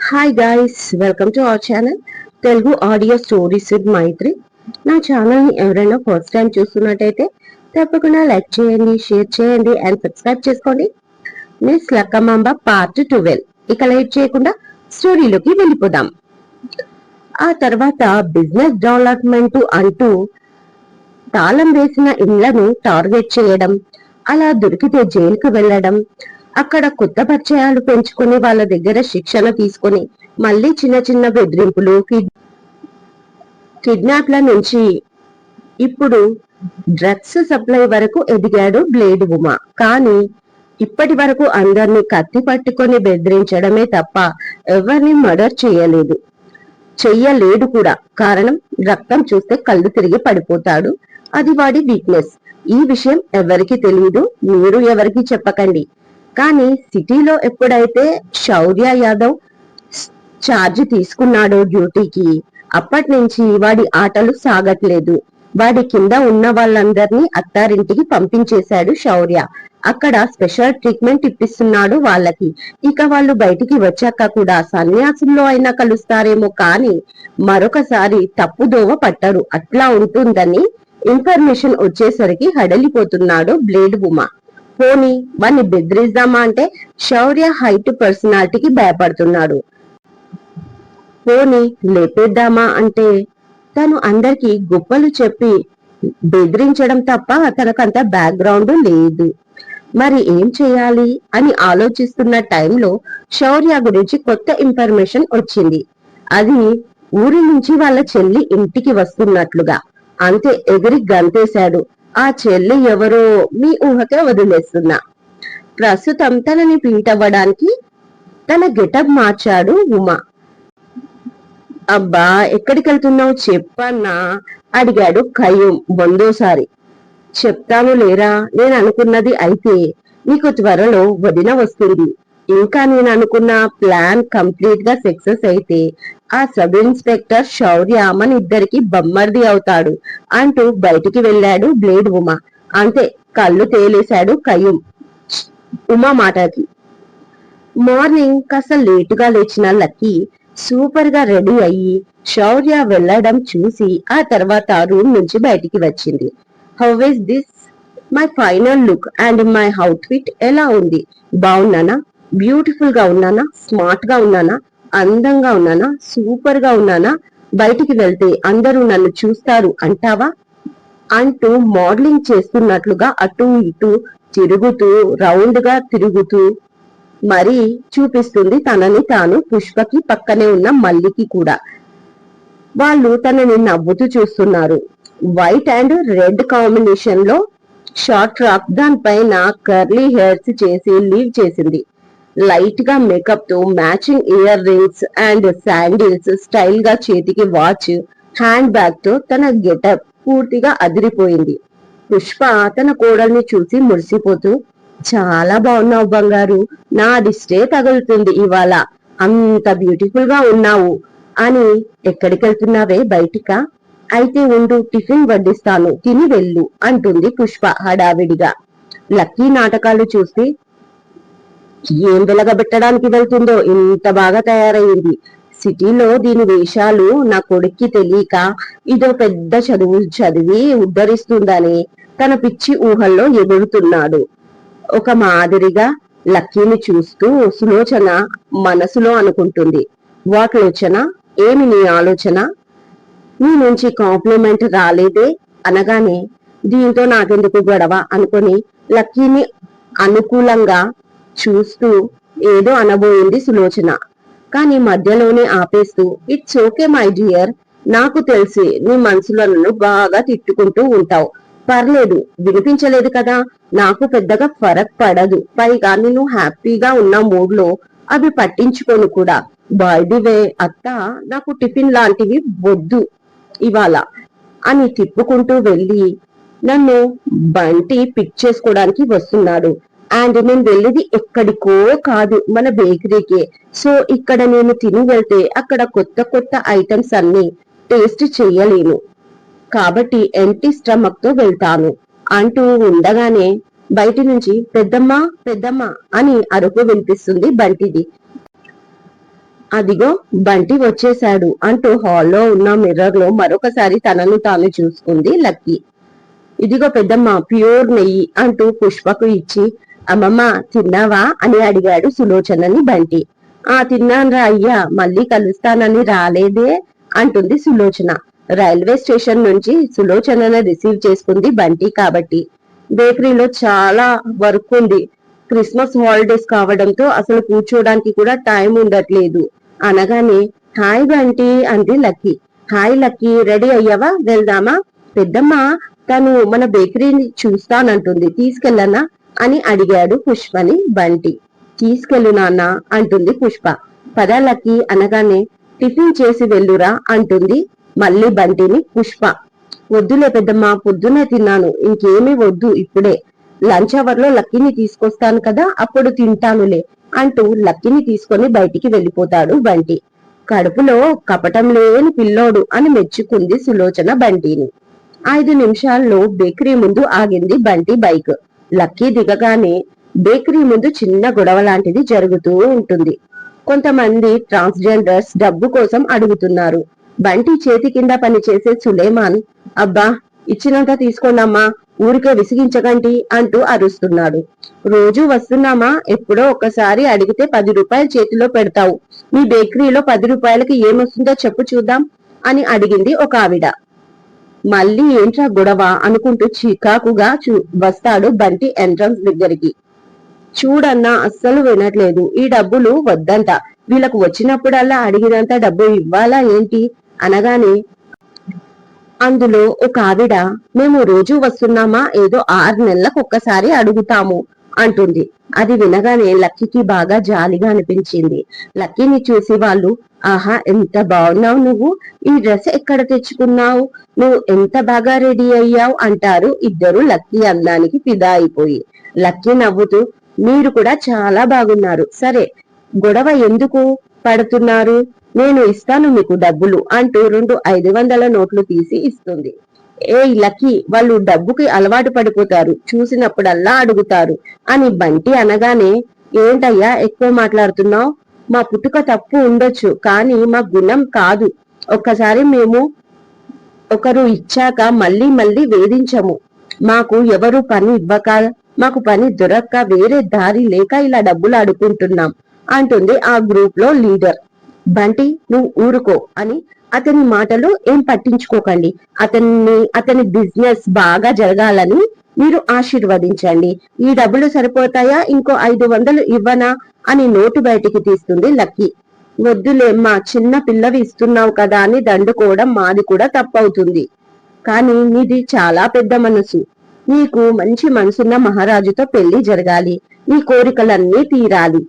Hi guys welcome to our channel Telugu audio stories with Maithri నా ఛానల్ని ఎవరైనా first time చూస్తున్నట్టయితే తప్పకుండా లైక్ చేయండి షేర్ చేయండి అండ్ సబ్స్క్రైబ్ చేసుకోండి. మిస్ లక్కమాంబ పార్ట్ ట్వెల్వ్ ఇక లైట్ చేయకుండా స్టోరీలోకి వెళ్ళిపోదాం. ఆ తర్వాత బిజినెస్ డెవలప్మెంట్ అంటూ తాళం వేసిన ఇండ్లను టార్గెట్ చేయడం అలా దొరికితే జైలుకు వెళ్ళడం అక్కడ కొత్త పరిచయాలు పెంచుకొని వాళ్ళ దగ్గర శిక్షణ తీసుకొని మళ్ళీ చిన్న చిన్న బెదిరింపులు కిడ్- కిడ్నాప్ల నుంచి ఇప్పుడు డ్రగ్స్ సప్లై వరకు ఎదిగాడు బ్లేడ్ ఉమా. కానీ ఇప్పటి వరకు అందరినీ కత్తి పట్టుకొని బెదిరించడమే తప్ప ఎవరిని మర్డర్ చేయలేదు. చెయ్యలేడు కూడా. కారణం రక్తం చూస్తే కళ్ళు తిరిగి పడిపోతాడు. అది వాడి వీక్నెస్. ఈ విషయం ఎవరికి తెలియదు మీరు ఎవరికి చెప్పకండి. కానీ సిటీలో ఎప్పుడైతే శౌర్య యాదవ్ ఛార్జ్ తీసుకున్నాడో డ్యూటీకి అప్పటి నుంచి వాడి ఆటలు సాగట్లేదు. వాడి కింద ఉన్న వాళ్ళందరినీ అత్తారింటికి పంపించేశాడు శౌర్య. అక్కడ స్పెషల్ ట్రీట్మెంట్ ఇప్పిస్తున్నాడు వాళ్ళకి. ఇక వాళ్ళు బయటికి వచ్చాక కూడా సన్యాసుల్లో అయినా కలుస్తారేమో కానీ మరొకసారి తప్పుదోవ పట్టరు. అట్లా ఉంటుందని ఇన్ఫర్మేషన్ వచ్చేసరికి హడలిపోతున్నాడు బ్లేడ్ ఉమా పోనీ వాడిని బెదిరిద్దామా అంటే శౌర్య హైట్ పర్సనాలిటీకి భయపడుతున్నాడు. పోనీ లేపేద్దామా అంటే తను అందరికి గొప్పలు చెప్పి బెదిరించడం తప్ప తనకంత బ్యాక్గ్రౌండ్ లేదు. మరి ఏం చేయాలి అని ఆలోచిస్తున్న టైంలో శౌర్య గురించి కొత్త ఇన్ఫర్మేషన్ వచ్చింది. అది ఊరి నుంచి వాళ్ళ చెల్లి ఇంటికి వస్తున్నట్లుగా. అంతే ఎగిరి గంతేశాడు. ఆ చెల్లి ఎవరో మీ ఊహకే వదిలేస్తున్నా. ప్రస్తుతం తనని పీటవ్వడానికి తన గెటప్ మార్చాడు ఉమా. అబ్బా ఎక్కడికి వెళ్తున్నావు చెప్పన్నా? అడిగాడు కయ్యం వందోసారి. చెప్తాను లేరా? నేను అనుకున్నది అయితే నీకు త్వరలో వదిన వస్తుంది. ఇంకా నేను అనుకున్న ప్లాన్ కంప్లీట్గా సక్సెస్ అయితే ఆ సబ్ ఇన్స్పెక్టర్ శౌర్య మన ఇద్దరికి బమ్మర్ది అవుతాడు. అంటూ బయటికి వెళ్ళాడు బ్లేడ్ ఉమా. అంతే కళ్ళు తేలేశాడు కయ్యం ఉమా మాటకి మార్నింగ్ కాస్త లేటుగా లేచిన లక్కీ సూపర్గా రెడీ అయ్యి శౌర్య వెళ్ళడం చూసి ఆ తర్వాత రూమ్ నుంచి బయటికి వచ్చింది. How is this? My final look and my outfit ఎలా ఉంది? బాగున్నానా బ్యూటిఫుల్గా ఉన్నానా? స్మార్ట్గా ఉన్నానా? అందంగా ఉన్నానా? సూపర్గా ఉన్నానా? బయటికి వెళ్తే అందరూ నన్ను చూస్తారు అంటావా? అంటూ మోడలింగ్ చేస్తున్నట్లుగా అటు ఇటు తిరుగుతూ రౌండ్గా తిరుగుతూ మరి చూపిస్తుంది తనని తాను పుష్పకి పక్కనే ఉన్న మల్లికి కూడా. వాళ్ళు తనని నవ్వుతూ చూస్తున్నారు. వైట్ అండ్ రెడ్ కాంబినేషన్లో షార్ట్ ఫ్రాక్ దానిపైన కర్లీ హెయిర్స్ చేసి లీవ్ చేసింది. లైట్గా మేకప్తో matching ear rings and sandals స్టైల్గా చేతికి వాచ్ హ్యాండ్ బ్యాగ్తో తన గెటప్ పూర్తిగా అదిరిపోయింది. పుష్ప తన కోడల్ని చూసి మురిసిపోతూ చాలా బాగున్నావు బంగారు నా దిష్టే తగులుతుంది ఇవాళ అంత బ్యూటిఫుల్గా ఉన్నావు అని ఎక్కడికి వెళ్తున్నావే బయటికా? అయితే ఉండు టిఫిన్ వడ్డిస్తాను తిని వెళ్ళు అంటుంది పుష్ప హడావిడిగా. లక్కీ నాటకాలు చూసి ఏం వెలగబెట్టడానికి వెళ్తుందో? ఇంత బాగా తయారైంది. సిటీలో దీని వేషాలు నా కొడుక్కి తెలియక ఇదో పెద్ద చదువు చదివి ఉద్ధరిస్తుందని తన పిచ్చి ఊహల్లో ఎగురుతున్నాడు. ఒక మాదిరిగా లక్కీని చూస్తూ సులోచన మనసులో అనుకుంటుంది. వాట్లోచన ఏమి నీ ఆలోచన? నీ నుంచి కాంప్లిమెంట్ రాలేదే అనగానే దీంతో నాకెందుకు గొడవ? అనుకొని లక్కీని అనుకూలంగా చూస్తూ ఏదో అనబోయింది సులోచన. కానీ మధ్యలోనే ఆపేస్తూ ఇట్స్ ఓకే మై డియర్ నాకు తెలిసి నీ మనసులో నన్ను బాగా తిట్టుకుంటూ ఉంటావు. పర్లేదు వినిపించలేదు కదా. నాకు పెద్దగా ఫరక్ పడదు. పైగా నేను హ్యాపీగా ఉన్న మూడ్లో అవి పట్టించుకోను కూడా. బై ది వే అత్త నాకు టిఫిన్ లాంటివి వద్దు ఇవాళ అని తిప్పుకుంటూ వెళ్ళి నన్ను బంటి పిక్ చేసుకోవడానికి వస్తున్నాడు. అండ్ నేను వెళ్ళేది ఎక్కడికో కాదు మన బేకరీకే. సో ఇక్కడ నేను తిని వెళ్తే అక్కడ కొత్త కొత్త ఐటమ్స్ అన్ని టేస్ట్ చేయలేను. కాబట్టి ఎంటీ స్టమక్తో వెళ్తాను. అంటూ ఉండగానే బయటి నుంచి పెద్దమ్మ పెద్దమ్మ అని అరుపు వినిపిస్తుంది బంటిది. అదిగో బంటి వచ్చేశాడు అంటూ హాల్లో ఉన్న మిర్రర్లో మరొకసారి తనను తాను చూసుకుంది లక్కీ. ఇదిగో పెద్దమ్మ ప్యూర్ నెయ్యి అంటూ పుష్పకు ఇచ్చి అమ్మమ్మ తిన్నావా? అని అడిగాడు సులోచనని బంటి. ఆ తిన్నాన్రా అయ్యా మళ్ళీ కలుస్తానని రాలేదే అంటుంది సులోచన. రైల్వే స్టేషన్ నుంచి సులోచనను రిసీవ్ చేసుకుంది బంటి కాబట్టి. బేకరీలో చాలా వర్క్ ఉంది. క్రిస్మస్ హాలిడేస్ కావడంతో అసలు కూర్చోడానికి కూడా టైం ఉండట్లేదు. అనగానే హాయ్ బంటి అంది లక్కీ. హాయ్ లక్కీ రెడీ అయ్యావా? వెళ్దామా? పెద్దమ్మ తను మన బేకరీని చూస్తానంటుంది. తీసుకెళ్ళనా? అని అడిగాడు పుష్పని బంటి. తీసుకెళ్ళు నాన్న అంటుంది పుష్ప. పద లక్కీ అనగానే టిఫిన్ చేసి వెళ్ళురా అంటుంది మళ్ళీ బంటిని పుష్ప. వద్దులే పెద్దమ్మ పొద్దునే తిన్నాను. ఇంకేమీ వద్దు ఇప్పుడే. లంచ్ అవర్లో లక్కీని తీసుకొస్తాను కదా అప్పుడు తింటానులే అంటూ లక్కీని తీసుకొని బయటికి వెళ్ళిపోతాడు బంటి. కడుపులో కపటం లేని పిల్లోడు అని మెచ్చుకుంది సులోచన బంటిని. ఐదు నిమిషాల్లో బేకరీ ముందు ఆగింది బంటి బైక్. లక్కీ దిగగానే బేకరీ ముందు చిన్న గొడవ లాంటిది జరుగుతూ ఉంటుంది. కొంతమంది ట్రాన్స్జెండర్స్ డబ్బు కోసం అడుగుతున్నారు. బంటి చేతి కింద పనిచేసే సులేమాన్ అబ్బా ఇచ్చినంత తీసుకోండమ్మా ఊరికే విసిగించకండి అంటూ అరుస్తున్నాడు. రోజు వస్తున్నామా? ఎప్పుడో ఒకసారి అడిగితే పది రూపాయలు చేతిలో పెడతావు. మీ బేకరీలో పది రూపాయలకి ఏమొస్తుందో చెప్పు చూద్దాం అని అడిగింది ఒక ఆవిడ. మళ్ళీ ఏంట్రా గొడవ అనుకుంటూ చికాకుగా చూ- వస్తాడు బంటి ఎంట్రన్స్ దగ్గరికి. చూడన్నా అస్సలు వినట్లేదు. ఈ డబ్బులు వద్దంట. వీళ్ళకు వచ్చినప్పుడల్లా అడిగినంత డబ్బు ఇవ్వాలా ఏంటి? అనగానే అందులో ఒక ఆవిడ మేము రోజు వస్తున్నామా? ఏదో ఆరు నెలలకు ఒక్కసారి అడుగుతాము. అంటుంది. అది వినగానే లక్కీకి బాగా జాలిగా అనిపించింది. లక్కీని చూసి వాళ్ళు ఆహా ఎంత బాగున్నావు నువ్వు? ఈ డ్రెస్ ఎక్కడ తెచ్చుకున్నావు? నువ్వు ఎంత బాగా రెడీ అయ్యావు? అంటారు ఇద్దరు లక్కీ అందానికి ఫిదా అయిపోయి. లక్కీ నవ్వుతూ మీరు కూడా చాలా బాగున్నారు. సరే గొడవ ఎందుకు పడుతున్నారు? నేను ఇస్తాను మీకు డబ్బులు అంటూ రెండు ఐదు వందల నోట్లు తీసి ఇస్తుంది. ఏ లక్కీ వాళ్ళు డబ్బుకి అలవాటు పడిపోతారు. చూసినప్పుడల్లా అడుగుతారు. అని బంటి అనగానే ఏంటయ్యా ఎక్కువ మాట్లాడుతున్నావు? మా పుట్టుక తప్పు ఉండొచ్చు కానీ మా గుణం కాదు. ఒక్కసారి మేము ఒకరు ఇచ్చాక మళ్ళీ మళ్ళీ వేధించము. మాకు ఎవరు పని ఇవ్వక మాకు పని దొరక్క వేరే దారి లేక ఇలా డబ్బులు అడుకుంటున్నాం అంటుంది ఆ గ్రూప్లో లీడర్. బంటి నువ్వు ఊరుకో అని అతని మాటలు ఏం పట్టించుకోకండి. అతన్ని అతని బిజినెస్ బాగా జరగాలని మీరు ఆశీర్వదించండి. ఈ డబ్బులు సరిపోతాయా? ఇంకో ఐదు వందలు ఇవ్వనా? అని నోటు బయటికి తీస్తుంది లక్కీ. వద్దులేమ్మా చిన్న పిల్లవి ఇస్తున్నావు కదా అని దండుకోవడం మాది కూడా తప్పవుతుంది. కానీ నీది చాలా పెద్ద మనసు. నీకు మంచి మనసున్న మహారాజుతో పెళ్ళి జరగాలి. నీ కోరికలన్నీ తీరాలి.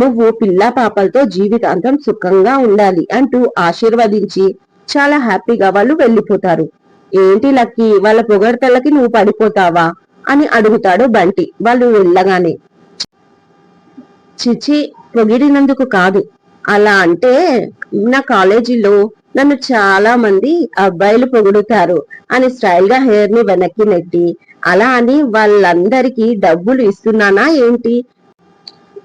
నువ్వు పిల్ల పాపలతో జీవితాంతం సుఖంగా ఉండాలి అంటూ ఆశీర్వదించి చాలా హ్యాపీగా వాళ్ళు వెళ్ళిపోతారు. ఏంటి లక్కీ? వాళ్ళ పొగడతలకి నువ్వు పడిపోతావా? అని అడుగుతాడు బంటి. వాళ్ళు వెళ్ళగానే చిచి పొగిడినందుకు కాదు. అలా అంటే నా కాలేజీలో నన్ను చాలా మంది అబ్బాయిలు పొగుడుతారు అని స్టైల్గా హెయిర్ని వెనక్కి నెట్టి అలా అని వాళ్ళందరికీ డబ్బులు ఇస్తున్నానా ఏంటి?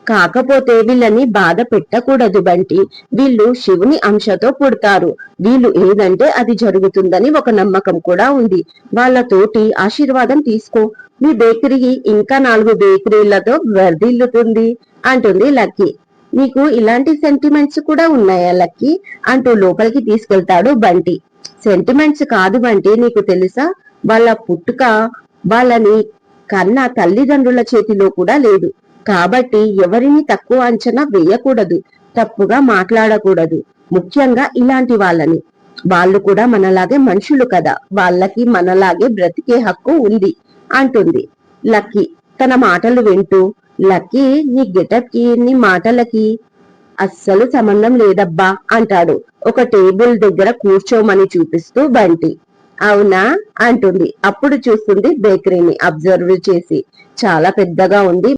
కాకపోతే వీళ్ళని బాధ పెట్టకూడదు బంటి. వీళ్ళు శివుని అంశతో పుడతారు. వీళ్ళు ఏదంటే అది జరుగుతుందని ఒక నమ్మకం కూడా ఉంది. వాళ్ళతోటి ఆశీర్వాదం తీసుకో. మీ బేకరీ ఇంకా నాలుగు బేకరీలతో వర్ధిల్లుతుంది అంటుంది లక్కీ. నీకు ఇలాంటి సెంటిమెంట్స్ కూడా ఉన్నాయా లక్కీ? అంటూ లోపలికి తీసుకెళ్తాడు బంటి. సెంటిమెంట్స్ కాదు బంటి నీకు తెలుసా? వాళ్ళ పుట్టుక వాళ్ళని కన్న తల్లిదండ్రుల చేతిలో కూడా లేదు. కాబట్టి ఎవరిని తక్కువ అంచనా వేయకూడదు తప్పుగా మాట్లాడకూడదు. ముఖ్యంగా ఇలాంటి వాళ్ళని. వాళ్ళు కూడా మనలాగే మనుషులు కదా. వాళ్ళకి మనలాగే బ్రతికే హక్కు ఉంది అంటుంది. లక్కీ తన మాటలు వింటూ లక్కీ నీ గెటప్కి నీ మాటలకి అస్సలు సంబంధం లేదబ్బా అంటాడు. ఒక టేబుల్ దగ్గర కూర్చోమని చూపిస్తూ బంటి. అవునా? అంటుంది. అప్పుడు చూస్తుంది బేకరీని అబ్జర్వ్ చేసి. చాలా పెద్దగా ఉంది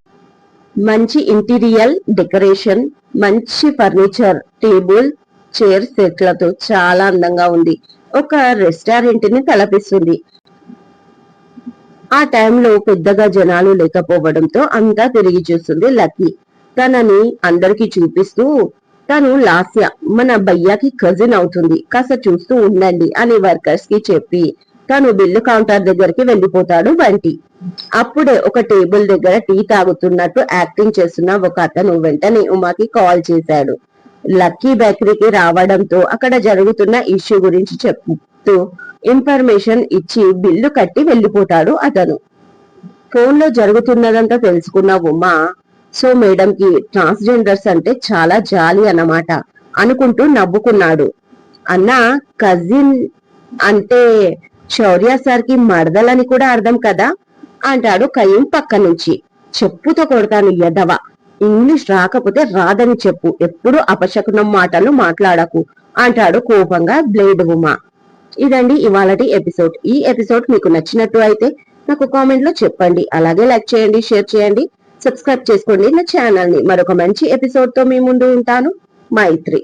మంచి ఇంటీరియల్ డెకరేషన్ మంచి ఫర్నిచర్ టేబుల్ చైర్ సెట్లతో చాలా అందంగా ఉంది. ఒక రెస్టారెంట్ని తలపిస్తుంది. ఆ టైంలో పెద్దగా జనాలు లేకపోవడంతో అంతా తిరిగి చూస్తుంది లక్కీ. తనని అందరికి చూపిస్తూ తను లాస్య మన భయ్యాకి కజిన్ అవుతుంది. కాస్త చూస్తూ ఉండండి అని వర్కర్స్కి చెప్పి తను బిల్లు కౌంటర్ దగ్గరికి వెళ్ళిపోతాడు బంటి. అప్పుడే ఒక టేబుల్ దగ్గర టీ తాగుతున్నట్టు యాక్టింగ్ చేస్తున్న ఒక అతను వెంటనే ఉమాకి కాల్ చేశాడు. లక్కీ బేకరీకి రావడంతో అక్కడ జరుగుతున్న ఇష్యూ గురించి చెప్తూ ఇన్ఫర్మేషన్ ఇచ్చి బిల్లు కట్టి వెళ్ళిపోతాడు అతను. ఫోన్లో జరుగుతున్నదంతా తెలుసుకున్న ఉమా సో మేడం కి ట్రాన్స్జెండర్స్ అంటే చాలా జాలి అన్నమాట అనుకుంటూ నవ్వుకున్నాడు. అన్న కజిన్ అంటే శౌర్య సార్కి మడదలని మరదలని కూడా అర్థం కదా? అంటాడు కయ్యం పక్క నుంచి. చెప్పుతో కొడతాను ఎదవ ఇంగ్లీష్ రాకపోతే రాదని చెప్పు. ఎప్పుడు అపశకునం మాటలు మాట్లాడకు అంటాడు కోపంగా బ్లేడ్ ఉమా. ఇదండి ఇవాళటి ఎపిసోడ్. ఈ ఎపిసోడ్ మీకు నచ్చినట్టు అయితే నాకు కామెంట్లో చెప్పండి. అలాగే లైక్ చేయండి షేర్ చేయండి సబ్స్క్రైబ్ చేసుకోండి. నా ఛానల్ని మరొక మంచి ఎపిసోడ్తో మీ ముందు ఉంటాను. మైత్రి.